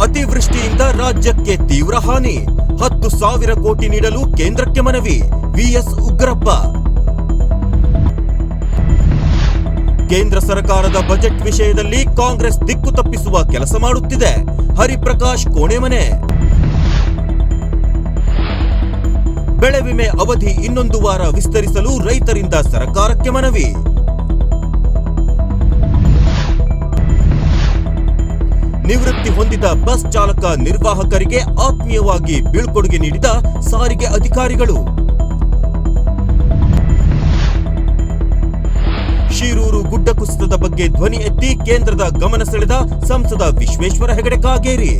ಅತಿವೃಷ್ಟಿಯಿಂದ ರಾಜ್ಯಕ್ಕೆ ತೀವ್ರ ಹಾನಿ. ಹತ್ತು ಸಾವಿರ ಕೋಟಿ ನೀಡಲು ಕೇಂದ್ರಕ್ಕೆ ಮನವಿ. ವಿಎಸ್ ಉಗ್ರಪ್ಪ. ಕೇಂದ್ರ ಸರ್ಕಾರದ ಬಜೆಟ್ ವಿಷಯದಲ್ಲಿ ಕಾಂಗ್ರೆಸ್ ದಿಕ್ಕು ತಪ್ಪಿಸುವ ಕೆಲಸ ಮಾಡುತ್ತಿದೆ. ಹರಿಪ್ರಕಾಶ್ ಕೋಣೆಮನೆ. ಬೆಳೆ ವಿಮೆ ಅವಧಿ ಇನ್ನೊಂದು ವಾರ ವಿಸ್ತರಿಸಲು ರೈತರಿಂದ ಸರ್ಕಾರಕ್ಕೆ ಮನವಿ. ನಿವೃತ್ತಿ ಹೊಂದಿದ ಬಸ್ ಚಾಲಕ ನಿರ್ವಾಹಕರಿಗೆ ಆತ್ಮೀಯವಾಗಿ ಬೀಳ್ಕೊಡುಗೆ ನೀಡಿದ ಸಾರಿಗೆ ಅಧಿಕಾರಿಗಳು. ಶಿರೂರು ಗುಡ್ಡ ಕುಸಿತದ ಬಗ್ಗೆ ಧ್ವನಿ ಎತ್ತಿ ಕೇಂದ್ರದ ಗಮನ ಸೆಳೆದ ಸಂಸದ ವಿಶ್ವೇಶ್ವರ ಹೆಗಡೆ ಕಾಗೇರಿ.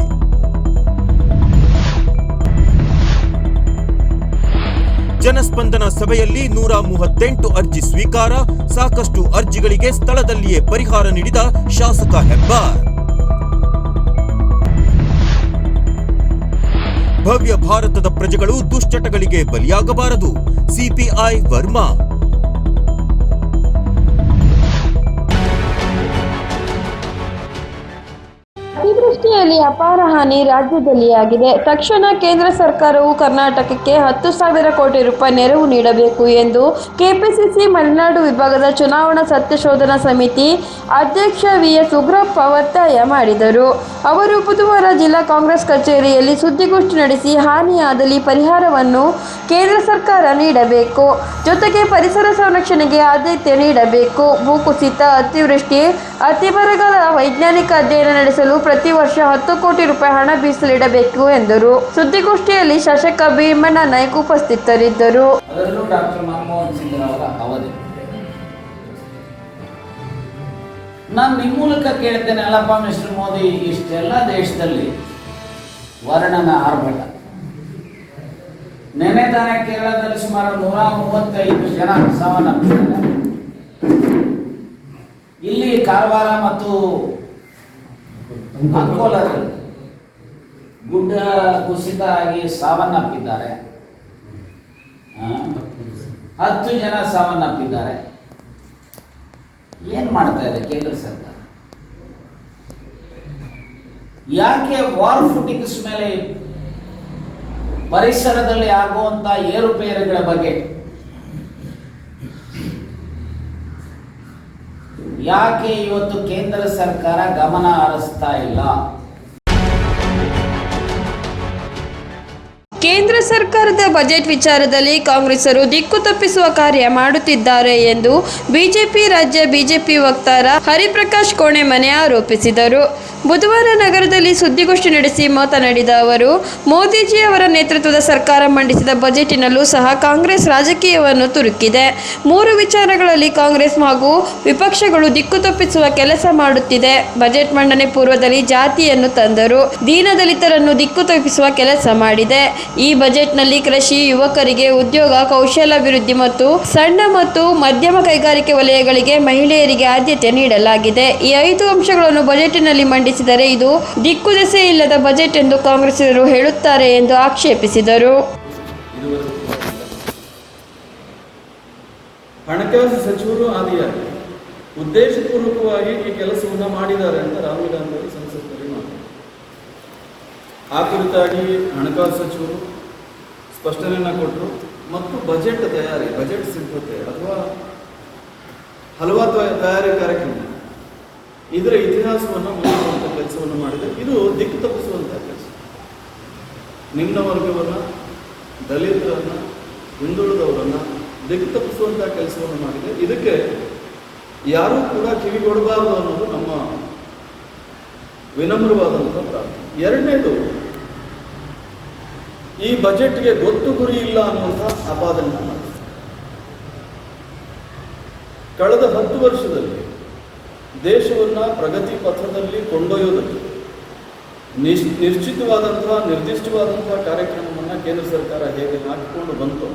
ಜನಸ್ಪಂದನ ಸಭೆಯಲ್ಲಿ ನೂರ ಮೂವತ್ತೆಂಟು ಅರ್ಜಿ ಸ್ವೀಕಾರ, ಸಾಕಷ್ಟು ಅರ್ಜಿಗಳಿಗೆ ಸ್ಥಳದಲ್ಲಿಯೇ ಪರಿಹಾರ ನೀಡಿದ ಶಾಸಕ ಹೆಬ್ಬಾರ್. ಭವ್ಯ ಭಾರತದ ಪ್ರಜೆಗಳು ದುಶ್ಚಟಗಳಿಗೆ ಬಲಿಯಾಗಬಾರದು. ಸಿಪಿಐ ವರ್ಮಾ ಅತಿವೃಷ್ಟಿಯಲ್ಲಿ ಅಪಾರ ಹಾನಿ ರಾಜ್ಯದಲ್ಲಿ ಆಗಿದೆ. ತಕ್ಷಣ ಕೇಂದ್ರ ಸರ್ಕಾರವು ಕರ್ನಾಟಕಕ್ಕೆ ಹತ್ತು ಸಾವಿರ ಕೋಟಿ ರೂಪಾಯಿ ನೆರವು ನೀಡಬೇಕು ಎಂದು ಕೆಪಿಸಿಸಿ ಮಲೆನಾಡು ವಿಭಾಗದ ಚುನಾವಣಾ ಸತ್ಯಶೋಧನಾ ಸಮಿತಿ ಅಧ್ಯಕ್ಷ ವಿ ಎಸ್ ಉಗ್ರಪ್ಪ ಒತ್ತಾಯ ಮಾಡಿದರು. ಅವರು ಬುಧವಾರ ಜಿಲ್ಲಾ ಕಾಂಗ್ರೆಸ್ ಕಚೇರಿಯಲ್ಲಿ ಸುದ್ದಿಗೋಷ್ಠಿ ನಡೆಸಿ ಹಾನಿಯಾದಲ್ಲಿ ಪರಿಹಾರವನ್ನು ಕೇಂದ್ರ ಸರ್ಕಾರ ನೀಡಬೇಕು. ಜೊತೆಗೆ ಪರಿಸರ ಸಂರಕ್ಷಣೆಗೆ ಆದ್ಯತೆ ನೀಡಬೇಕು. ಭೂಕುಸಿತ, ಅತಿವೃಷ್ಟಿ, ಅತಿ ಬರಗಾಲ, ವೈಜ್ಞಾನಿಕ ಅಧ್ಯಯನ ನಡೆಸಲು ಪ್ರತಿ ವರ್ಷ ಹತ್ತು ಕೋಟಿ ರೂಪಾಯಿ ಹಣ ಮೀಸಲಿಡಬೇಕು ಎಂದರು. ಸುದ್ದಿಗೋಷ್ಠಿಯಲ್ಲಿ ಶಾಸಕ ಭೀಮಣ್ಣ ನಾಯ್ಕ ಉಪಸ್ಥಿತರಿದ್ದರು. ನಾನು ನಿಮ್ಮ ಮೂಲಕ ಕೇಳ್ತೇನೆ, ಅಲ್ಲಪ್ಪ ಮಿಸ್ಟರ್ ಮೋದಿ, ಇಷ್ಟೆಲ್ಲ ದೇಶದಲ್ಲಿ ವರ್ಣನ ಆರ್ಭಟ. ನೆನೆ ತಾನೇ ಕೇರಳದಲ್ಲಿ ಸುಮಾರು ನೂರ ಮೂವತ್ತೈದು ಜನ ಸಾವನ್ನಪ್ಪಿದ್ದಾರೆ. ಇಲ್ಲಿ ಕಾರವಾರ ಮತ್ತು ಅಂಕೋಲಾದಲ್ಲಿ ಗುಡ್ಡ ಕುಸಿತ ಆಗಿ ಸಾವನ್ನಪ್ಪಿದ್ದಾರೆ. ಹತ್ತು ಜನ ಸಾವನ್ನಪ್ಪಿದ್ದಾರೆ. ಏನು ಮಾಡ್ತಾ ಇದೆ ಕೇಂದ್ರ ಸರ್ಕಾರ? ಯಾಕೆ ವಾರ್ ಫುಟಿಂಗ್ಸ್ ಮೇಲೆ ಪರಿಸರದಲ್ಲಿ ಆಗುವಂತ ಏರುಪೇರುಗಳ ಬಗ್ಗೆ ಯಾಕೆ ಇವತ್ತು ಕೇಂದ್ರ ಸರ್ಕಾರ ಗಮನ ಹರಿಸ್ತಾ ಇಲ್ಲ? ಕೇಂದ್ರ ಸರ್ಕಾರದ ಬಜೆಟ್ ವಿಚಾರದಲ್ಲಿ ಕಾಂಗ್ರೆಸ್ಸರು ದಿಕ್ಕು ತಪ್ಪಿಸುವ ಕಾರ್ಯ ಮಾಡುತ್ತಿದ್ದಾರೆ ಎಂದು ಬಿಜೆಪಿ ರಾಜ್ಯ ಬಿಜೆಪಿ ವಕ್ತಾರ ಹರಿಪ್ರಕಾಶ್ ಕೋಣೆಮನೆ ಆರೋಪಿಸಿದರು. ಬುಧವಾರ ನಗರದಲ್ಲಿ ಸುದ್ದಿಗೋಷ್ಠಿ ನಡೆಸಿ ಮಾತನಾಡಿದ ಅವರು, ಮೋದಿಜಿ ಅವರ ನೇತೃತ್ವದ ಸರ್ಕಾರ ಮಂಡಿಸಿದ ಬಜೆಟಿನಲ್ಲೂ ಸಹ ಕಾಂಗ್ರೆಸ್ ರಾಜಕೀಯವನ್ನು ತುರುಕಿದೆ. ಮೂರು ವಿಚಾರಗಳಲ್ಲಿ ಕಾಂಗ್ರೆಸ್ ಹಾಗೂ ವಿಪಕ್ಷಗಳು ದಿಕ್ಕು ತಪ್ಪಿಸುವ ಕೆಲಸ ಮಾಡುತ್ತಿದೆ. ಬಜೆಟ್ ಮಂಡನೆ ಪೂರ್ವದಲ್ಲಿ ಜಾತಿಯನ್ನು ತಂದರು. ದೀನದಲಿತರನ್ನು ದಿಕ್ಕು ತಪ್ಪಿಸುವ ಕೆಲಸ ಮಾಡಿದೆ. ಈ ಬಜೆಟ್ನಲ್ಲಿ ಕೃಷಿ, ಯುವಕರಿಗೆ ಉದ್ಯೋಗ ಕೌಶಲ್ಯಾಭಿವೃದ್ಧಿ ಮತ್ತು ಸಣ್ಣ ಮತ್ತು ಮಧ್ಯಮ ಕೈಗಾರಿಕೆ ವಲಯಗಳಿಗೆ ಮಹಿಳೆಯರಿಗೆ ಆದ್ಯತೆ ನೀಡಲಾಗಿದೆ. ಈ ಐದು ಅಂಶಗಳನ್ನು ಬಜೆಟಿನಲ್ಲಿ ಮಂಡಿಸಿದರೆ ಇದು ದಿಕ್ಕು ದೆಸೆ ಇಲ್ಲದ ಬಜೆಟ್ ಎಂದು ಕಾಂಗ್ರೆಸ್ಸಿಗರು ಹೇಳುತ್ತಾರೆ ಎಂದು ಆಕ್ಷೇಪಿಸಿದರು. ಹಣಕಾಸು ಸಚಿವರು ಆದಿಯಾಗಿ ಉದ್ದೇಶಪೂರ್ವಕವಾಗಿ ಈ ಕೆಲಸವನ್ನು ಮಾಡಿದ್ದಾರೆ ಅಂತ ರಾಹುಲ್ ಗಾಂಧಿ ಅವರು ಸಂಸತ್ತಿನಲ್ಲಿ ಆ ಹಣಕಾಸು ಸಚಿವರು ಸ್ಪಷ್ಟನೆಯನ್ನು ಕೊಟ್ಟರು. ಮತ್ತು ಬಜೆಟ್ ತಯಾರಿ, ಬಜೆಟ್ ಸಿದ್ಧತೆ ಅಥವಾ ಹಲವಾರು ತಯಾರಿ ಕಾರ್ಯಕ್ರಮ. ಇದರ ಇತಿಹಾಸವನ್ನು ಮುಚ್ಚುವಂಥ ಕೆಲಸವನ್ನು ಮಾಡಿದೆ. ಇದು ದಿಕ್ಕು ತಪ್ಪಿಸುವಂಥ ಕೆಲಸ. ನಿಮ್ನ ವರ್ಗವನ್ನು ದಲಿತರನ್ನ, ಹಿಂದುಳಿದವರನ್ನ ದಿಕ್ಕು ತಪ್ಪಿಸುವಂಥ ಕೆಲಸವನ್ನು ಮಾಡಿದೆ. ಇದಕ್ಕೆ ಯಾರೂ ಕೂಡ ಕಿವಿಗೊಡಬಾರದು ಅನ್ನೋದು ನಮ್ಮ ವಿನಮ್ರವಾದಂಥ ಪ್ರಾರ್ಥನೆ. ಎರಡನೇದು, ಈ ಬಜೆಟ್ಗೆ ಗೊತ್ತು ಗುರಿ ಇಲ್ಲ ಅನ್ನುವಂಥ ಆಪಾದನೆ ಕಳೆದ ಹತ್ತು ವರ್ಷದಲ್ಲಿ ದೇಶವನ್ನ ಪ್ರಗತಿ ಪಥದಲ್ಲಿ ಕೊಂಡೊಯ್ಯೋದಕ್ಕೆ ನಿಶ್, ನಿಶ್ಚಿತವಾದಂತಹ, ನಿರ್ದಿಷ್ಟವಾದಂತಹ ಕಾರ್ಯಕ್ರಮವನ್ನು ಕೇಂದ್ರ ಸರ್ಕಾರ ಹೇಗೆ ಹಾಕಿಕೊಂಡು ಬಂತು,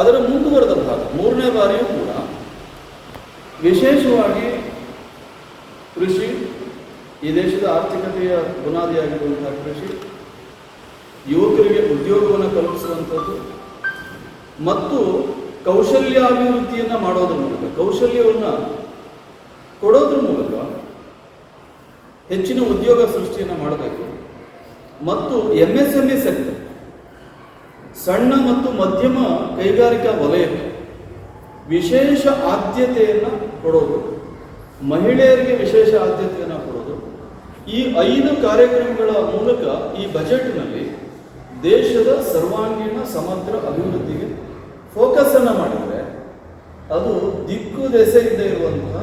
ಅದರ ಮುಂದುವರೆದ ಭಾಗ, ಮೂರನೇ ಬಾರಿಯೂ ಕೂಡ ವಿಶೇಷವಾಗಿ ಕೃಷಿ, ಈ ದೇಶದ ಆರ್ಥಿಕತೆಯ ಬುನಾದಿಯಾಗಿರುವಂತಹ ಕೃಷಿ, ಯುವಕರಿಗೆ ಉದ್ಯೋಗವನ್ನು ಕಲ್ಪಿಸುವಂಥದ್ದು, ಮತ್ತು ಕೌಶಲ್ಯಾಭಿವೃದ್ಧಿಯನ್ನು ಮಾಡೋದ್ರ ಮೂಲಕ, ಕೌಶಲ್ಯವನ್ನು ಕೊಡೋದ್ರ ಮೂಲಕ ಹೆಚ್ಚಿನ ಉದ್ಯೋಗ ಸೃಷ್ಟಿಯನ್ನು ಮಾಡಬೇಕು. ಮತ್ತು ಎಂ ಎಸ್ ಎಂಇ ಸೆಕ್ಟರ್ ಸಣ್ಣ ಮತ್ತು ಮಧ್ಯಮ ಕೈಗಾರಿಕಾ ವಲಯಕ್ಕೆ ವಿಶೇಷ ಆದ್ಯತೆಯನ್ನು ಕೊಡೋದು. ಮಹಿಳೆಯರಿಗೆ ವಿಶೇಷ ಆದ್ಯತೆಯನ್ನು ಕೊಡೋದು. ಈ ಐದು ಕಾರ್ಯಕ್ರಮಗಳ ಮೂಲಕ ಈ ಬಜೆಟ್ನಲ್ಲಿ ದೇಶದ ಸರ್ವಾಂಗೀಣ ಸಮಗ್ರ ಅಭಿವೃದ್ಧಿಗೆ ಫೋಕಸ್ ಅನ್ನು ಮಾಡಿದರೆ ಅದು ದಿಕ್ಕು ದೆಸೆಯಿಂದ ಇರುವಂತಹ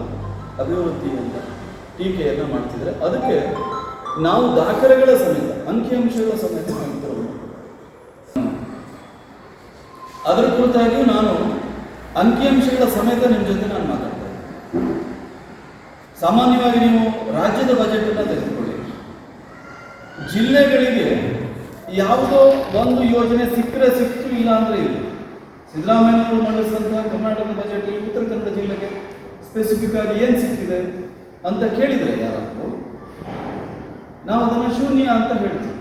ಅಭಿವೃದ್ಧಿ ಅಂತ ಟೀಕೆಯನ್ನು ಮಾಡ್ತಿದ್ರೆ ಅದಕ್ಕೆ ನಾವು ದಾಖಲೆಗಳ ಸಮೇತ, ಅಂಕಿಅಂಶಗಳ ಸಮೇತ. ಅದರ ಕುರಿತಾಗಿಯೂ ನಾನು ಅಂಕಿಅಂಶಗಳ ಸಮೇತ ನಿಮ್ಮ ಜೊತೆ ನಾನು ಮಾತಾಡ್ತೇನೆ ಸಾಮಾನ್ಯವಾಗಿ ನೀವು ರಾಜ್ಯದ ಬಜೆಟ್ ಅನ್ನು ತೆಗೆದುಕೊಳ್ಳಿ. ಜಿಲ್ಲೆಗಳಿಗೆ ಯಾವುದೋ ಒಂದು ಯೋಜನೆ ಸಿಕ್ಕರೆ ಸಿಕ್ತು, ಇಲ್ಲ ಅಂದ್ರೆ ಇಲ್ಲ. ಸಿದ್ದರಾಮಯ್ಯನವರು ಮಂಡಿಸಿದಂತಹ ಕರ್ನಾಟಕದ ಬಜೆಟ್ ಉತ್ತರ ಕನ್ನಡ ಜಿಲ್ಲೆಗೆ ಸ್ಪೆಸಿಫಿಕ್ ಆಗಿ ಏನು ಸಿಕ್ಕಿದೆ ಅಂತ ಕೇಳಿದರೆ ಯಾರಾದರೂ, ನಾವು ಅದನ್ನು ಶೂನ್ಯ ಅಂತ ಹೇಳ್ತೀವಿ.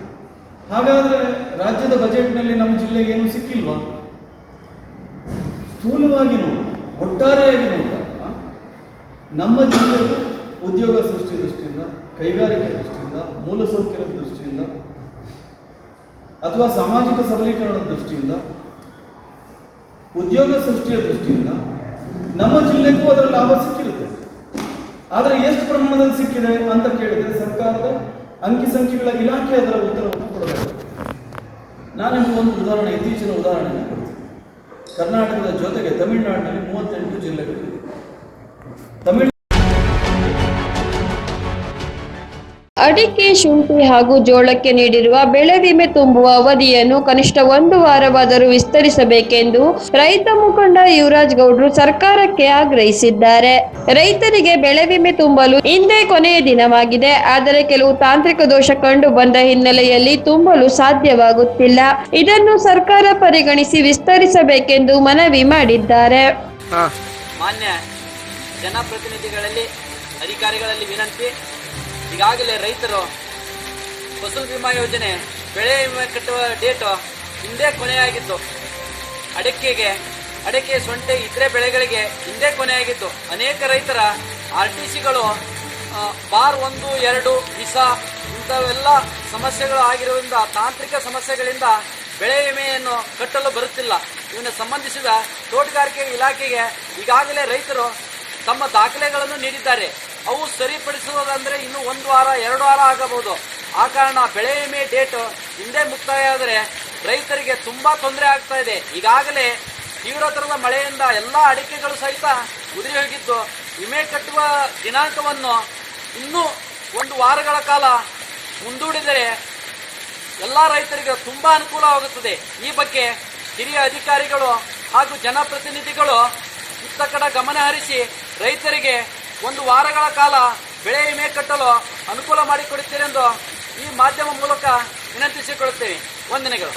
ಹಾಗಾದ್ರೆ ರಾಜ್ಯದ ಬಜೆಟ್ನಲ್ಲಿ ನಮ್ಮ ಜಿಲ್ಲೆಗೆ ಏನು ಸಿಕ್ಕಿಲ್ವಾ? ಸ್ಥೂಲವಾಗಿ ನೋಡ, ಒಟ್ಟಾರೆಯಾಗಿ ನೋಡಿದಾಗ ನಮ್ಮ ಜಿಲ್ಲೆಗೂ ಉದ್ಯೋಗ ಸೃಷ್ಟಿ ದೃಷ್ಟಿಯಿಂದ, ಕೈಗಾರಿಕೆ ದೃಷ್ಟಿಯಿಂದ ಮೂಲಸೌಕರ್ಯದ ದೃಷ್ಟಿಯಿಂದ, ಅಥವಾ ಸಾಮಾಜಿಕ ಸಬಲೀಕರಣದ ದೃಷ್ಟಿಯಿಂದ, ಉದ್ಯೋಗ ಸೃಷ್ಟಿಯ ದೃಷ್ಟಿಯಿಂದ ನಮ್ಮ ಜಿಲ್ಲೆಗೂ ಅದರ ಲಾಭ ಸಿಕ್ಕಿರುತ್ತೆ. ಆದರೆ ಎಷ್ಟು ಪ್ರಮಾಣದಲ್ಲಿ ಸಿಕ್ಕಿದೆ ಅಂತ ಕೇಳಿದ್ರೆ ಸರ್ಕಾರದ ಅಂಕಿ ಸಂಖ್ಯೆಗಳ ಇಲಾಖೆ ಅದರ ಉತ್ತರವನ್ನು ಕೊಡಬೇಕು. ನಾನು ನಿಮಗೆ ಒಂದು ಉದಾಹರಣೆ, ಇತ್ತೀಚಿನ ಉದಾಹರಣೆಯನ್ನು ಕೊಡ್ತೀನಿ. ಕರ್ನಾಟಕದ ಜೊತೆಗೆ ತಮಿಳುನಾಡಿನಲ್ಲಿ ಮೂವತ್ತೆಂಟು ಜಿಲ್ಲೆಗಳಿವೆ. ತಮಿಳು ಅಡಿಕೆ, ಶುಂಠಿ ಹಾಗೂ ಜೋಳಕ್ಕೆ ನೀಡಿರುವ ಬೆಳೆ ವಿಮೆ ತುಂಬುವ ಅವಧಿಯನ್ನು ಕನಿಷ್ಠ ಒಂದು ವಾರವಾದರೂ ವಿಸ್ತರಿಸಬೇಕೆಂದು ರೈತ ಮುಖಂಡ ಯುವರಾಜ್ ಗೌಡ್ರು ಸರ್ಕಾರಕ್ಕೆ ಆಗ್ರಹಿಸಿದ್ದಾರೆ. ರೈತರಿಗೆ ಬೆಳೆ ವಿಮೆ ತುಂಬಲು ಇಂದೇ ಕೊನೆಯ ದಿನವಾಗಿದೆ. ಆದರೆ ಕೆಲವು ತಾಂತ್ರಿಕ ದೋಷ ಕಂಡು ಬಂದ ಹಿನ್ನೆಲೆಯಲ್ಲಿ ತುಂಬಲು ಸಾಧ್ಯವಾಗುತ್ತಿಲ್ಲ. ಇದನ್ನು ಸರ್ಕಾರ ಪರಿಗಣಿಸಿ ವಿಸ್ತರಿಸಬೇಕೆಂದು ಮನವಿ ಮಾಡಿದ್ದಾರೆ. ಜನಪ್ರತಿನಿಧಿಗಳಲ್ಲಿ, ಅಧಿಕಾರಿಗಳಲ್ಲಿ ವಿನಂತಿ ಈಗಾಗಲೇ ರೈತರು ಫಸಲ್ ವಿಮಾ ಯೋಜನೆ, ಬೆಳೆ ವಿಮೆ ಕಟ್ಟುವ ಡೇಟು ಹಿಂದೆ ಕೊನೆಯಾಗಿತ್ತು. ಅಡಕೆಗೆ ಅಡಿಕೆ ಸೊಂಟೆ ಇತರೆ ಬೆಳೆಗಳಿಗೆ ಹಿಂದೆ ಕೊನೆಯಾಗಿತ್ತು. ಅನೇಕ ರೈತರ ಆರ್ ಟಿ ಸಿಗಳು ಬಾರ್ ಒಂದು, ಎರಡು ವಿಸಾ ಇಂಥವೆಲ್ಲ ಸಮಸ್ಯೆಗಳು ಆಗಿರುವುದರಿಂದ, ತಾಂತ್ರಿಕ ಸಮಸ್ಯೆಗಳಿಂದ ಬೆಳೆ ವಿಮೆಯನ್ನು ಕಟ್ಟಲು ಬರುತ್ತಿಲ್ಲ. ಇವನ್ನ ಸಂಬಂಧಿಸಿದ ತೋಟಗಾರಿಕೆ ಇಲಾಖೆಗೆ ಈಗಾಗಲೇ ರೈತರು ತಮ್ಮ ದಾಖಲೆಗಳನ್ನು ನೀಡಿದ್ದಾರೆ. ಅವು ಸರಿಪಡಿಸುವುದಂದ್ರೆ ಇನ್ನು ಒಂದು ವಾರ, ಎರಡು ವಾರ ಆಗಬಹುದು. ಆ ಕಾರಣ ಬೆಳೆ ವಿಮೆ ಡೇಟ್ ಹಿಂದೆ ಮುಕ್ತಾಯ ಆದರೆ ರೈತರಿಗೆ ತುಂಬಾ ತೊಂದರೆ ಆಗ್ತಾ ಇದೆ. ಈಗಾಗಲೇ ತೀವ್ರತರದ ಮಳೆಯಿಂದ ಎಲ್ಲ ಅಡಿಕೆಗಳು ಸಹಿತ ಉದುರಿ ಹೋಗಿದ್ದು, ವಿಮೆ ಕಟ್ಟುವ ದಿನಾಂಕವನ್ನು ಇನ್ನೂ ಒಂದು ವಾರಗಳ ಕಾಲ ಮುಂದೂಡಿದರೆ ಎಲ್ಲ ರೈತರಿಗೆ ತುಂಬಾ ಅನುಕೂಲವಾಗುತ್ತದೆ ಈ ಬಗ್ಗೆ ಹಿರಿಯ ಅಧಿಕಾರಿಗಳು ಹಾಗೂ ಜನಪ್ರತಿನಿಧಿಗಳು ಇತ್ತ ಕಡೆ ಗಮನ ಹರಿಸಿ ರೈತರಿಗೆ ಒಂದು ವಾರಗಳ ಕಾಲ ಬೆಳೆ ವಿಮೆ ಕಟ್ಟಲು ಅನುಕೂಲ ಮಾಡಿಕೊಡುತ್ತೀರೆಂದು ಈ ಮಾಧ್ಯಮ ಮೂಲಕ ವಿನಂತಿಸಿಕೊಳ್ಳುತ್ತೇವೆ. ವಂದನೆಗಳು.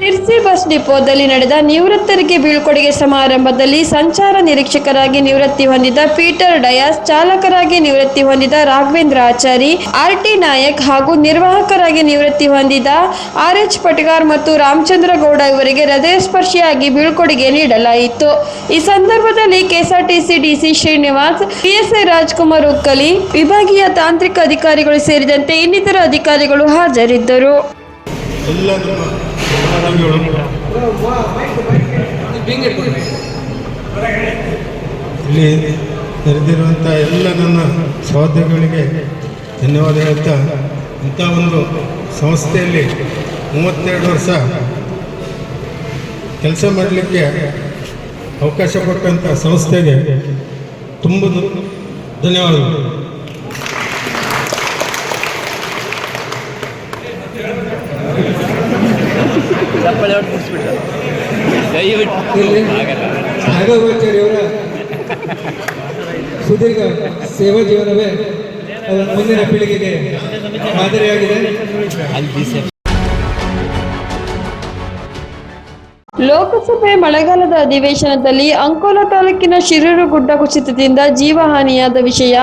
ಸಿರ್ಸಿ ಬಸ್ ಡಿಪೋದಲ್ಲಿ ನಡೆದ ನಿವೃತ್ತರಿಗೆ ಬೀಳ್ಕೊಡುಗೆ ಸಮಾರಂಭದಲ್ಲಿ ಸಂಚಾರ ನಿರೀಕ್ಷಕರಾಗಿ ನಿವೃತ್ತಿ ಹೊಂದಿದ ಪೀಟರ್ ಡಯಾಸ್, ಚಾಲಕರಾಗಿ ನಿವೃತ್ತಿ ಹೊಂದಿದ ರಾಘವೇಂದ್ರ ಆಚಾರಿ, ಆರ್ ಟಿ ನಾಯಕ್ ಹಾಗೂ ನಿರ್ವಾಹಕರಾಗಿ ನಿವೃತ್ತಿ ಹೊಂದಿದ ಆರ್ ಎಚ್ ಪಟಗಾರ್ ಮತ್ತು ರಾಮಚಂದ್ರ ಗೌಡ ಇವರಿಗೆ ಹೃದಯಸ್ಪರ್ಶಿಯಾಗಿ ಬೀಳ್ಕೊಡುಗೆ ನೀಡಲಾಯಿತು. ಈ ಸಂದರ್ಭದಲ್ಲಿ KSRTC DC Srinivas, PSI Rajkumar Ukkali ವಿಭಾಗೀಯ ತಾಂತ್ರಿಕ ಅಧಿಕಾರಿಗಳು ಸೇರಿದಂತೆ ಇನ್ನಿತರ ಅಧಿಕಾರಿಗಳು ಹಾಜರಿದ್ದರು. ಇಲ್ಲಿ ನೆರೆದಿರುವಂಥ ಎಲ್ಲ ನನ್ನ ಸಹೋದರಿಗಳಿಗೆ ಧನ್ಯವಾದ ಹೇಳ್ತಾ ಇಂಥ ಒಂದು ಸಂಸ್ಥೆಯಲ್ಲಿ ಮೂವತ್ತೆರಡು ವರ್ಷ ಕೆಲಸ ಮಾಡಲಿಕ್ಕೆ ಅವಕಾಶ ಕೊಟ್ಟಂಥ ಸಂಸ್ಥೆಗೆ ತುಂಬ ಧನ್ಯವಾದಗಳು. ನಾಗಗೋಚಾರ್ಯವರ ಸುದೀರ್ಘ ಸೇವಾ ಜೀವನವೇ ಮುಂದಿನ ಪೀಳಿಗೆಗೆ ಮಾದರಿಯಾಗಿದೆ. ಲೋಕಸಭೆ ಮಳೆಗಾಲದ ಅಧಿವೇಶನದಲ್ಲಿ ಅಂಕೋಲಾ ತಾಲೂಕಿನ ಶಿರೂರು ಗುಡ್ಡ ಕುಸಿತದಿಂದ ಜೀವಹಾನಿಯಾದ ವಿಷಯ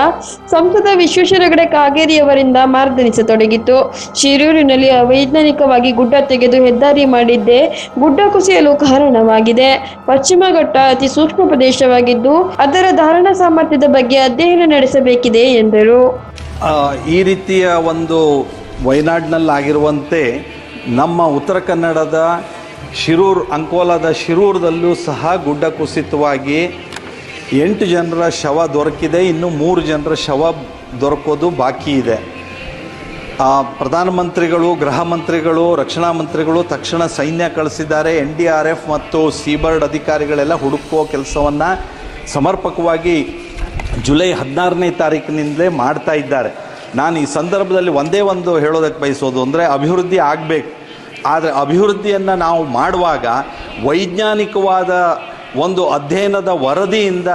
ಸಂಸದ ವಿಶ್ವೇಶ್ವರ ಹೆಗಡೆ ಕಾಗೇರಿಯವರಿಂದ ಮಾರ್ದನಿಸತೊಡಗಿತು ಶಿರೂರಿನಲ್ಲಿ ಅವೈಜ್ಞಾನಿಕವಾಗಿ ಗುಡ್ಡ ತೆಗೆದು ಹೆದ್ದಾರಿ ಮಾಡಿದ್ದೇ ಗುಡ್ಡ ಕುಸಿಯಲು ಕಾರಣವಾಗಿದೆ. ಪಶ್ಚಿಮ ಘಟ್ಟ ಅತಿ ಸೂಕ್ಷ್ಮ ಪ್ರದೇಶವಾಗಿದ್ದು ಅದರ ಧಾರಣ ಸಾಮರ್ಥ್ಯದ ಬಗ್ಗೆ ಅಧ್ಯಯನ ನಡೆಸಬೇಕಿದೆ ಎಂದರು. ಈ ರೀತಿಯ ಒಂದು ವಯನಾಡ್ನಲ್ಲಾಗಿರುವಂತೆ ನಮ್ಮ ಉತ್ತರ ಕನ್ನಡದ ಶಿರೂರು, ಅಂಕೋಲಾದ ಶಿರೂರದಲ್ಲೂ ಸಹ ಗುಡ್ಡ ಕುಸಿತವಾಗಿ ಎಂಟು ಜನರ ಶವ ದೊರಕಿದೆ, ಇನ್ನು ಮೂರು ಜನರ ಶವ ದೊರಕೋದು ಬಾಕಿ ಇದೆ. ಪ್ರಧಾನಮಂತ್ರಿಗಳು ಗೃಹ ಮಂತ್ರಿಗಳು, ರಕ್ಷಣಾ ಮಂತ್ರಿಗಳು ತಕ್ಷಣ ಸೈನ್ಯ ಕಳಿಸಿದ್ದಾರೆ. ಎನ್ ಡಿ ಆರ್ ಎಫ್ ಮತ್ತು ಸೀಬರ್ಡ್ ಅಧಿಕಾರಿಗಳೆಲ್ಲ ಹುಡುಕೋ ಕೆಲಸವನ್ನು ಸಮರ್ಪಕವಾಗಿ ಜುಲೈ ಹದಿನಾರನೇ ತಾರೀಕಿನಿಂದಲೇ ಮಾಡ್ತಾ ಇದ್ದಾರೆ. ನಾನು ಈ ಸಂದರ್ಭದಲ್ಲಿ ಒಂದೇ ಒಂದು ಹೇಳೋದಕ್ಕೆ ಬಯಸೋದು ಅಂದರೆ ಅಭಿವೃದ್ಧಿ ಆಗಬೇಕು. ಆದರೆ ಅಭಿವೃದ್ಧಿಯನ್ನು ನಾವು ಮಾಡುವಾಗ ವೈಜ್ಞಾನಿಕವಾದ ಒಂದು ಅಧ್ಯಯನದ ವರದಿಯಿಂದ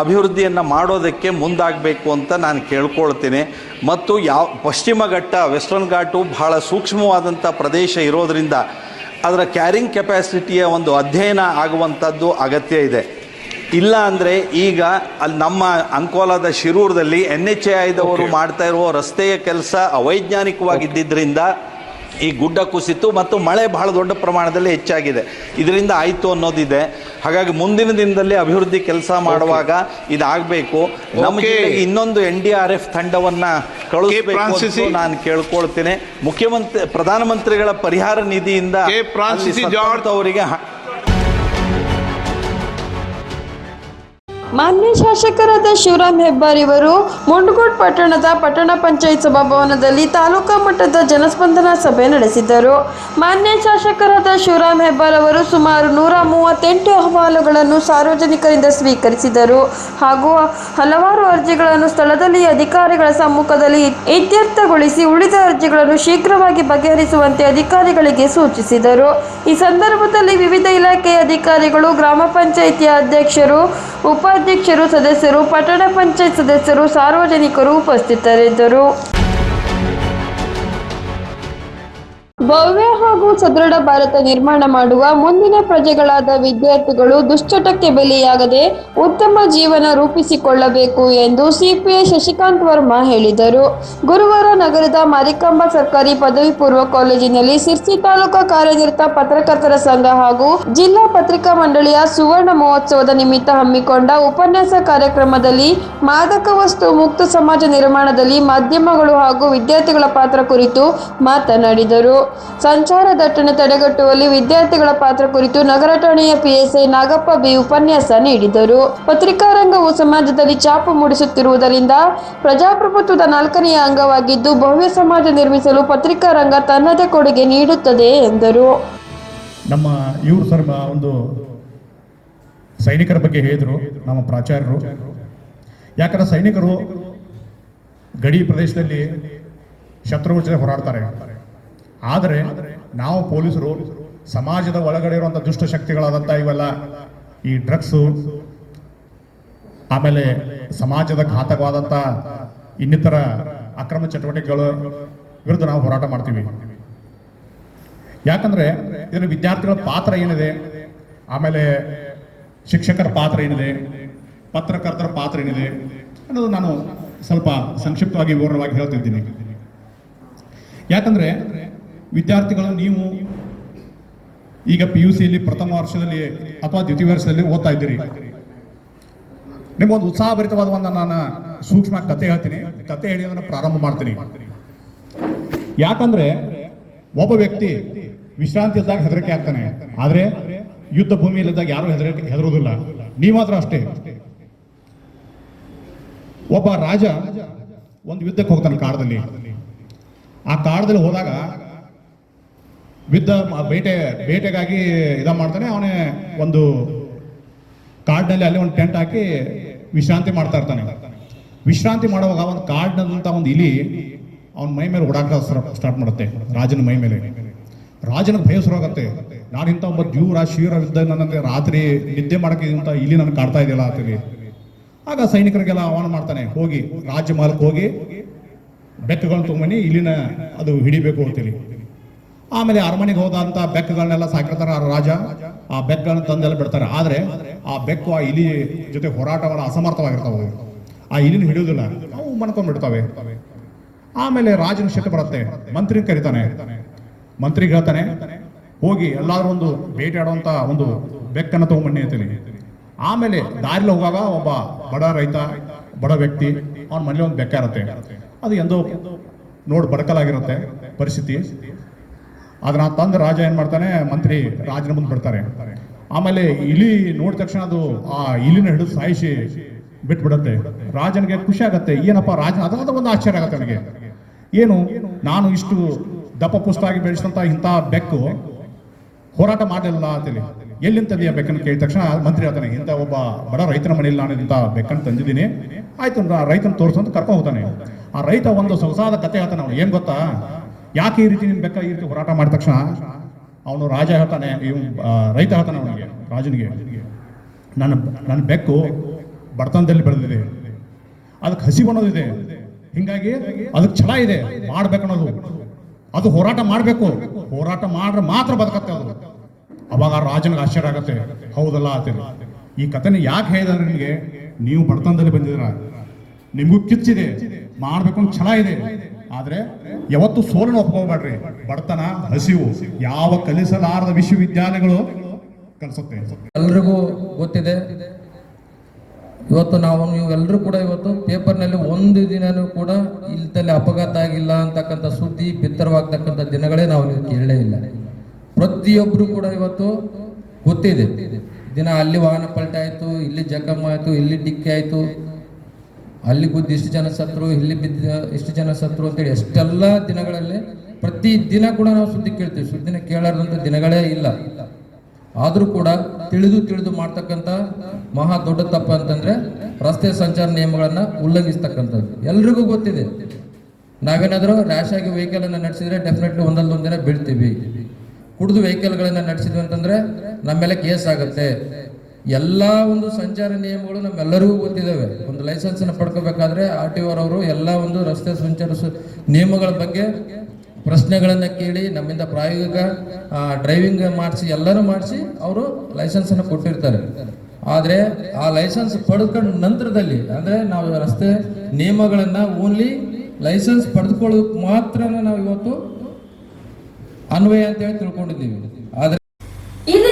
ಅಭಿವೃದ್ಧಿಯನ್ನು ಮಾಡೋದಕ್ಕೆ ಮುಂದಾಗಬೇಕು ಅಂತ ನಾನು ಕೇಳ್ಕೊಳ್ತೀನಿ. ಮತ್ತು ಯಾವ ಪಶ್ಚಿಮ ಘಟ್ಟ ವೆಸ್ಟರ್ನ್ ಘಾಟು ಬಹಳ ಸೂಕ್ಷ್ಮವಾದಂಥ ಪ್ರದೇಶ ಇರೋದರಿಂದ ಅದರ ಕ್ಯಾರಿಂಗ್ ಕೆಪ್ಯಾಸಿಟಿಯ ಒಂದು ಅಧ್ಯಯನ ಆಗುವಂಥದ್ದು ಅಗತ್ಯ ಇದೆ. ಇಲ್ಲ ಅಂದರೆ ಈಗ ಅಲ್ಲಿ ನಮ್ಮ ಅಂಕೋಲಾದ ಶಿರೂರದಲ್ಲಿ ಎನ್ ಎಚ್ ಎ ಐದವರು ಮಾಡ್ತಾ ಇರುವ ರಸ್ತೆಯ ಕೆಲಸ ಅವೈಜ್ಞಾನಿಕವಾಗಿದ್ದರಿಂದ ಈ ಗುಡ್ಡ ಕುಸಿತು ಮತ್ತು ಮಳೆ ಬಹಳ ದೊಡ್ಡ ಪ್ರಮಾಣದಲ್ಲಿ ಹೆಚ್ಚಾಗಿದೆ. ಇದರಿಂದ ಆಯಿತು ಅನ್ನೋದಿದೆ. ಹಾಗಾಗಿ ಮುಂದಿನ ದಿನದಲ್ಲಿ ಅಭಿವೃದ್ಧಿ ಕೆಲಸ ಮಾಡುವಾಗ ಇದಾಗಬೇಕು. ನಮಗೆ ಇನ್ನೊಂದು ಎನ್ ಡಿ ಆರ್ ಎಫ್ ತಂಡವನ್ನು ಕಳುಹಿಸಬೇಕು ನಾನು ಕೇಳ್ಕೊಳ್ತೇನೆ. ಮುಖ್ಯಮಂತ್ರಿ ಪ್ರಧಾನಮಂತ್ರಿಗಳ ಪರಿಹಾರ ನಿಧಿಯಿಂದ ಕೆ. ಮಾನ್ಯ ಶಾಸಕರಾದ ಶಿವರಾಮ್ ಹೆಬ್ಬಾರಿವರು ಮುಂಡಗೋಡ್ ಪಟ್ಟಣದ ಪಟ್ಟಣ ಪಂಚಾಯತ್ ಸಭಾಭವನದಲ್ಲಿ ತಾಲೂಕಾ ಮಟ್ಟದ ಜನಸ್ಪಂದನ ಸಭೆ ನಡೆಸಿದರು ಮಾನ್ಯ ಶಾಸಕರಾದ ಶಿವರಾಮ್ ಹೆಬ್ಬಾರ್ ಅವರು ಸುಮಾರು ನೂರ ಮೂವತ್ತೆಂಟು ಅಹವಾಲುಗಳನ್ನು ಸಾರ್ವಜನಿಕರಿಂದ ಸ್ವೀಕರಿಸಿದರು. ಹಾಗೂ ಹಲವಾರು ಅರ್ಜಿಗಳನ್ನು ಸ್ಥಳದಲ್ಲಿ ಅಧಿಕಾರಿಗಳ ಸಮ್ಮುಖದಲ್ಲಿ ಇತ್ಯರ್ಥಗೊಳಿಸಿ ಉಳಿದ ಅರ್ಜಿಗಳನ್ನು ಶೀಘ್ರವಾಗಿ ಬಗೆಹರಿಸುವಂತೆ ಅಧಿಕಾರಿಗಳಿಗೆ ಸೂಚಿಸಿದರು. ಈ ಸಂದರ್ಭದಲ್ಲಿ ವಿವಿಧ ಇಲಾಖೆಯ ಅಧಿಕಾರಿಗಳು, ಗ್ರಾಮ ಪಂಚಾಯಿತಿಯ ಅಧ್ಯಕ್ಷರು ಉಪಾಧ್ಯಕ್ಷರು ಸದಸ್ಯರು ಪಟ್ಟಣ ಪಂಚಾಯತ್ ಸದಸ್ಯರು ಸಾರ್ವಜನಿಕರು ಉಪಸ್ಥಿತರಿದ್ದರು. ಭವ್ಯ ಹಾಗೂ ಸದೃಢ ಭಾರತ ನಿರ್ಮಾಣ ಮಾಡುವ ಮುಂದಿನ ಪ್ರಜೆಗಳಾದ ವಿದ್ಯಾರ್ಥಿಗಳು ದುಶ್ಚಟಕ್ಕೆ ಬಲಿಯಾಗದೆ ಉತ್ತಮ ಜೀವನ ರೂಪಿಸಿಕೊಳ್ಳಬೇಕು ಎಂದು ಸಿಪಿಐ ಶಶಿಕಾಂತ್ ವರ್ಮಾ ಹೇಳಿದರು. ಗುರುವಾರ ನಗರದ ಮಾರಿಕಾಂಬಾ ಸರ್ಕಾರಿ ಪದವಿ ಪೂರ್ವ ಕಾಲೇಜಿನಲ್ಲಿ ಸಿರ್ಸಿ ತಾಲೂಕಾ ಕಾರ್ಯನಿರತ ಪತ್ರಕರ್ತರ ಸಂಘ ಹಾಗೂ ಜಿಲ್ಲಾ ಪತ್ರಿಕಾ ಮಂಡಳಿಯ ಸುವರ್ಣ ಮಹೋತ್ಸವದ ನಿಮಿತ್ತ ಹಮ್ಮಿಕೊಂಡ ಉಪನ್ಯಾಸ ಕಾರ್ಯಕ್ರಮದಲ್ಲಿ ಮಾದಕ ವಸ್ತು ಮುಕ್ತ ಸಮಾಜ ನಿರ್ಮಾಣದಲ್ಲಿ ಮಾಧ್ಯಮಗಳು ಹಾಗೂ ವಿದ್ಯಾರ್ಥಿಗಳ ಪಾತ್ರ ಕುರಿತು ಮಾತನಾಡಿದರು. ಸಂಚಾರ ದಟ್ಟಣೆ ತಡೆಗಟ್ಟುವಲ್ಲಿ ವಿದ್ಯಾರ್ಥಿಗಳ ಪಾತ್ರ ಕುರಿತು ನಗರ ಠಾಣೆಯ ಪಿಎಸ್ಐ ನಾಗಪ್ಪ ಬಿ ಉಪನ್ಯಾಸ ನೀಡಿದರು. ಪತ್ರಿಕಾ ರಂಗವು ಸಮಾಜದಲ್ಲಿ ಚಾಪು ಮೂಡಿಸುತ್ತಿರುವುದರಿಂದ ಪ್ರಜಾಪ್ರಭುತ್ವದ ನಾಲ್ಕನೆಯ ಅಂಗವಾಗಿದ್ದು ಭವ್ಯ ಸಮಾಜ ನಿರ್ಮಿಸಲು ಪತ್ರಿಕಾ ರಂಗ ತನ್ನದೇ ಕೊಡುಗೆ ನೀಡುತ್ತದೆ ಎಂದರು. ನಮ್ಮ ಇವರು ಸರ್ ಒಂದು ಸೈನಿಕರ ಬಗ್ಗೆ ಹೇಳಿದರು, ನಮ್ಮ ಪ್ರಾಚಾರ್ಯರು. ಯಾಕಂದ್ರೆ ಸೈನಿಕರು ಗಡಿ ಪ್ರದೇಶದಲ್ಲಿ ಶತ್ರುಗಳ ಹೋರಾಡ್ತಾರೆ. ಆದರೆ ನಾವು ಪೊಲೀಸರು ಸಮಾಜದ ಒಳಗಡೆ ಇರುವಂಥ ದುಷ್ಟ ಶಕ್ತಿಗಳಾದಂಥ ಇವೆಲ್ಲ ಈ ಡ್ರಗ್ಸು, ಆಮೇಲೆ ಸಮಾಜದ ಘಾತಕವಾದಂಥ ಇನ್ನಿತರ ಅಕ್ರಮ ಚಟುವಟಿಕೆಗಳು ವಿರುದ್ಧ ನಾವು ಹೋರಾಟ ಮಾಡ್ತೀವಿ. ಯಾಕಂದ್ರೆ ಇದರಲ್ಲಿ ವಿದ್ಯಾರ್ಥಿಗಳ ಪಾತ್ರ ಏನಿದೆ, ಆಮೇಲೆ ಶಿಕ್ಷಕರ ಪಾತ್ರ ಏನಿದೆ, ಪತ್ರಕರ್ತರ ಪಾತ್ರ ಏನಿದೆ ಅನ್ನೋದು ನಾನು ಸ್ವಲ್ಪ ಸಂಕ್ಷಿಪ್ತವಾಗಿ ವಿವರವಾಗಿ ಹೇಳ್ತಿದ್ದೀನಿ. ಯಾಕಂದ್ರೆ ವಿದ್ಯಾರ್ಥಿಗಳು, ನೀವು ಈಗ ಪಿ ಯು ಸಿಯಲ್ಲಿ ಪ್ರಥಮ ವರ್ಷದಲ್ಲಿ ಅಥವಾ ದ್ವಿತೀಯ ವರ್ಷದಲ್ಲಿ ಓದ್ತಾ ಇದ್ದೀರಿ. ನಿಮ್ಗೊಂದು ಉತ್ಸಾಹಭರಿತವಾದ ಒಂದು ನಾನು ಸೂಕ್ಷ್ಮ ಕತೆ ಹೇಳ್ತೀನಿ. ಕತೆ ಹೇಳಿ ಅದನ್ನು ಪ್ರಾರಂಭ ಮಾಡ್ತೀನಿ. ಯಾಕಂದ್ರೆ ಒಬ್ಬ ವ್ಯಕ್ತಿ ವಿಶ್ರಾಂತಿ ಇದ್ದಾಗ ಹೆದರಿಕೆ ಆಗ್ತಾನೆ. ಆದ್ರೆ ಯುದ್ಧ ಭೂಮಿಯಲ್ಲಿದ್ದಾಗ ಯಾರು ಹೆದರಿಕೆ ಹೆದರುವುದಿಲ್ಲ. ಮಾತ್ರ ಅಷ್ಟೇ. ಒಬ್ಬ ರಾಜ ಒಂದು ಯುದ್ಧಕ್ಕೆ ಹೋಗ್ತಾನೆ ಕಾಡದಲ್ಲಿ ಆ ಕಾಡದಲ್ಲಿ ಹೋದಾಗ ಮ- ಬೇಟೆ, ಬೇಟೆಗಾಗಿ ಇದ ಮಾಡ್ತಾನೆ. ಅವನೇ ಒಂದು ಕಾಡಿನಲ್ಲಿ ಅಲ್ಲಿ ಒಂದು ಟೆಂಟ್ ಹಾಕಿ ವಿಶ್ರಾಂತಿ ಮಾಡ್ತಾ ಇರ್ತಾನೆ. ವಿಶ್ರಾಂತಿ ಮಾಡುವಾಗ ಒಂದು ಕಾಡಿನಂತ ಒಂದು ಇಲಿ ಅವನ ಮೈ ಮೇಲೆ ಓಡಾಟ ಸ್ಟಾರ್ಟ್ ಮಾಡುತ್ತೆ, ರಾಜನ ಮೈ ಮೇಲೆ. ರಾಜನಿಗೆ ಭಯ ಶುರುವಾಗತ್ತೆ ನಾನು ಇಂಥ ಒಬ್ಬ ದ್ಯೂರ, ಶೀರ ಇದ್ದ ನನಗೆ ರಾತ್ರಿ ನಿದ್ದೆ ಮಾಡಕ್ಕೆ ಇಂಥ ಇಲ್ಲಿ ನನಗೆ ಕಾಡ್ತಾ ಇದೆಯಲ್ಲ ಅಂತೇಳಿ ಆಗ ಸೈನಿಕರಿಗೆಲ್ಲ ಆಹ್ವಾನ ಮಾಡ್ತಾನೆ, ಹೋಗಿ ರಾಜ್ಯ ಮಾಲಕ್ಕೆ ಹೋಗಿ ಬೆಕ್ಕಗಳನ್ನ ತುಂಬನಿ ಇಲ್ಲಿನ ಅದು ಹಿಡಿಬೇಕು ಅಂತೇಳಿ. ಆಮೇಲೆ ಅರಮನೆಗೆ ಹೋದಂತ ಬೆಕ್ಕುಗಳನ್ನೆಲ್ಲ ಸಾಕಿರ್ತಾರೆ ಆ ರಾಜ. ಆ ಬೆಕ್ಕಗಳನ್ನ ತಂದೆಲ್ಲ ಬಿಡ್ತಾರೆ. ಆದ್ರೆ ಆ ಬೆಕ್ಕು ಆ ಇಲಿ ಜೊತೆ ಹೋರಾಟವನ್ನ ಅಸಮರ್ಥವಾಗಿರ್ತಾವೆ. ಆ ಇಲಿನ ಹಿಡಿಯೋದಿಲ್ಲ ಅವು ಮಣ್ಕೊಂಡ್ಬಿಡ್ತಾವೆ ಆಮೇಲೆ ರಾಜನ ಶಕ್ತಿ ಬರುತ್ತೆ. ಮಂತ್ರಿ ಕರಿತಾನೆ. ಮಂತ್ರಿ ಹೇಳ್ತಾನೆ, ಹೋಗಿ ಎಲ್ಲಾದ್ರೂ ಒಂದು ಬೇಟೆಯಾಡುವಂತ ಒಂದು ಬೆಕ್ಕನ್ನು ತಗೊಂಬನ್ನಿ ಅಂತೇಳಿ. ಆಮೇಲೆ ದಾರಿಲಿ ಹೋಗುವಾಗ ಒಬ್ಬ ಬಡ ರೈತ, ಬಡ ವ್ಯಕ್ತಿ, ಅವನ ಮನೇಲಿ ಒಂದು ಬೆಕ್ಕ ಇರುತ್ತೆ. ಅದು ಎಂದೋ ನೋಡಿ ಬಡಕಲಾಗಿರುತ್ತೆ ಪರಿಸ್ಥಿತಿ. ಅದನ್ನ ತಂದು ರಾಜ ಏನ್ ಮಾಡ್ತಾನೆ? ಮಂತ್ರಿ ರಾಜನ ಮುಂದೆ ಬಿಡ್ತಾರೆ ಆಮೇಲೆ ಇಲಿ ನೋಡಿದ ತಕ್ಷಣ ಅದು ಆ ಇಲಿನ ಹಿಡಿದು ಸಾಯಿಸಿ ಬಿಟ್ಬಿಡತ್ತೆ. ರಾಜನಿಗೆ ಖುಷಿ ಆಗತ್ತೆ. ಏನಪ್ಪ ರಾಜನ ಅದಾದ ಒಂದು ಆಶ್ಚರ್ಯ ಆಗತ್ತೆ ನನಗೆ ಏನು? ನಾನು ಇಷ್ಟು ದಪ್ಪ ಪುಸ್ತಕ ಬೆಳೆಸಿದಂತ ಇಂಥ ಬೆಕ್ಕು ಹೋರಾಟ ಮಾಡಲಿಲ್ಲ ಅಂತೇಳಿ. ಎಲ್ಲಿಂದ ತಂದೆಯ ಬೆಕ್ಕನ್ನು ಕೇಳಿದ ತಕ್ಷಣ ಮಂತ್ರಿ ಹೇಳ್ತಾನೆ ಇಂತ ಒಬ್ಬ ಬಡ ರೈತನ ಮನೆಯಲ್ಲಿ ನಾನು ಇಂಥ ಬೆಕ್ಕನ್ನು ತಂದಿದ್ದೀನಿ. ಆಯ್ತು ರೈತನ ತೋರಿಸು ಅಂತ ಕರ್ಕೊಂಡು ಹೋಗ್ತಾನೆ. ಆ ರೈತ ಒಂದು ಸೊಸಾದ ಕತೆ ಹೇಳ್ತಾನೆ ಅವನು ಏನ್ ಗೊತ್ತಾ? ಯಾಕೆ ಈ ರೀತಿ ನಿನ್ ಬೆಕ್ಕ ಈ ರೀತಿ ಹೋರಾಟ ಮಾಡಿದ ತಕ್ಷಣ ಅವನು ರಾಜ ಹೇಳ್ತಾನೆ ಇವ್ ರೈತ ಹೇಳ್ತಾನೆ ಅವನಿಗೆ, ರಾಜನಿಗೆ, ನನ್ನ ನನ್ನ ಬೆಕ್ಕು ಬಡತನದಲ್ಲಿ ಬೆಳೆದಿದೆ, ಅದಕ್ಕೆ ಹಸಿ ಅನ್ನೋದಿದೆ, ಹಿಂಗಾಗಿ ಅದಕ್ಕೆ ಛಲ ಇದೆ, ಮಾಡ್ಬೇಕು ಅನ್ನೋದು. ಅದು ಹೋರಾಟ ಮಾಡಬೇಕು, ಹೋರಾಟ ಮಾಡ್ರೆ ಮಾತ್ರ ಬದುಕತ್ತೆ ಅದು. ಅವಾಗ ರಾಜನಿಗೆ ಆಶ್ಚರ್ಯ ಆಗತ್ತೆ, ಹೌದಲ್ಲ ಆತಿಲ್ಲ ಈ ಕಥೆನ ಯಾಕೆ ಹೇಳಿದ್ರೆ ನಿಮಗೆ ನೀವು ಬಡತನದಲ್ಲಿ ಬಂದಿದ್ರ ನಿಮಗೂ ಕಿಚ್ಚಿದೆ, ಮಾಡ್ಬೇಕು ಅಂತ ಛಲ ಇದೆ. ಆದ್ರೆ ಯಾವತ್ತು ಸೋಲನ್ನು ಒಪ್ಕೋಬೇಡ್ರಿ ಬಡತನ, ಹಸಿವು, ಯಾವ ಕಲಿಸಲಾರದ ವಿಶ್ವವಿದ್ಯಾಲಯಗಳು ಕಲಿಸುತ್ತೆ. ಎಲ್ರಿಗೂ ಗೊತ್ತಿದೆ. ಇವತ್ತು ನಾವು ನೀವು ಎಲ್ಲರೂ ಕೂಡ ಇವತ್ತು ಪೇಪರ್ನಲ್ಲಿ ಒಂದು ದಿನನೂ ಕೂಡ ಇಲ್ಲಿ ಅಪಘಾತ ಆಗಿಲ್ಲ ಅಂತಕ್ಕಂಥ ಸುದ್ದಿ, ಬಿತ್ತರವಾಗ್ತಕ್ಕಂಥ ದಿನಗಳೇ ನಾವು ನೀವು ಕೇಳಲೇ ಇಲ್ಲ. ಪ್ರತಿಯೊಬ್ಬರು ಕೂಡ ಇವತ್ತು ಗೊತ್ತಿದೆ. ದಿನ ಅಲ್ಲಿ ವಾಹನ ಪಲ್ಟ ಆಯ್ತು ಇಲ್ಲಿ ಜಖಮ್ ಆಯ್ತು, ಇಲ್ಲಿ ಡಿಕ್ಕಿ ಆಯ್ತು. ಅಲ್ಲಿ ಗುದ್ದು ಇಷ್ಟು ಜನ ಸತ್ರು, ಇಲ್ಲಿ ಬಿದ್ದ ಇಷ್ಟು ಜನ ಸತ್ರು ಅಂತೇಳಿ ಎಷ್ಟೆಲ್ಲ ದಿನಗಳಲ್ಲಿ ಪ್ರತಿ ದಿನ ಕೂಡ ನಾವು ಸುದ್ದಿ ಕೇಳ್ತೀವಿ. ಸುದ್ದಿನ ಕೇಳಾರ್ದಂಥ ದಿನಗಳೇ ಇಲ್ಲ. ಆದರೂ ಕೂಡ ತಿಳಿದು ತಿಳಿದು ಮಾಡ್ತಕ್ಕಂಥ ಮಹಾ ದೊಡ್ಡ ತಪ್ಪ ಅಂತಂದ್ರೆ ರಸ್ತೆ ಸಂಚಾರ ನಿಯಮಗಳನ್ನ ಉಲ್ಲಂಘಿಸ್ತಕ್ಕಂಥದ್ದು. ಎಲ್ರಿಗೂ ಗೊತ್ತಿದೆ. ನಾವೇನಾದರೂ ರ್ಯಾಶ್ ಆಗಿ ವೆಹಿಕಲ್ ಅನ್ನ ನಡೆಸಿದ್ರೆ ಡೆಫಿನೆಟ್ಲಿ ಒಂದಲ್ಲ ಒಂದಿನ ಬೀಳ್ತೀವಿ. ಕುಡಿದು ವೆಹಿಕಲ್ಗಳನ್ನ ನಡೆಸಿದ್ವಿ ಅಂತಂದ್ರೆ ನಮ್ಮ ಮೇಲೆ ಕೇಸ್ ಆಗುತ್ತೆ. ಎಲ್ಲ ಒಂದು ಸಂಚಾರ ನಿಯಮಗಳು ನಮ್ಮೆಲ್ಲರಿಗೂ ಗೊತ್ತಿದ್ದಾವೆ. ಒಂದು ಲೈಸೆನ್ಸ್ ಅನ್ನು ಪಡ್ಕೋಬೇಕಾದ್ರೆ ಆರ್ ಟಿ ಅವರು ಎಲ್ಲ ಒಂದು ರಸ್ತೆ ಸಂಚಾರ ನಿಯಮಗಳ ಬಗ್ಗೆ ಪ್ರಶ್ನೆಗಳನ್ನ ಕೇಳಿ, ನಮ್ಮಿಂದ ಪ್ರಾಯೋಗಿಕ ಡ್ರೈವಿಂಗ್ ಮಾಡಿಸಿ, ಎಲ್ಲರೂ ಮಾಡಿಸಿ ಅವರು ಲೈಸೆನ್ಸ್ ಅನ್ನು ಕೊಟ್ಟಿರ್ತಾರೆ. ಆದ್ರೆ ಆ ಲೈಸೆನ್ಸ್ ಪಡ್ಕೊಂಡ ನಂತರದಲ್ಲಿ, ಅಂದ್ರೆ ನಾವು ರಸ್ತೆ ನಿಯಮಗಳನ್ನ ಓನ್ಲಿ ಲೈಸೆನ್ಸ್ ಪಡೆದುಕೊಳ್ಳೋದಕ್ಕೆ ಮಾತ್ರ ನಾವು ಇವತ್ತು ಅನ್ವಯ ಅಂತ ಹೇಳಿ ತಿಳ್ಕೊಂಡಿದ್ದೀವಿ.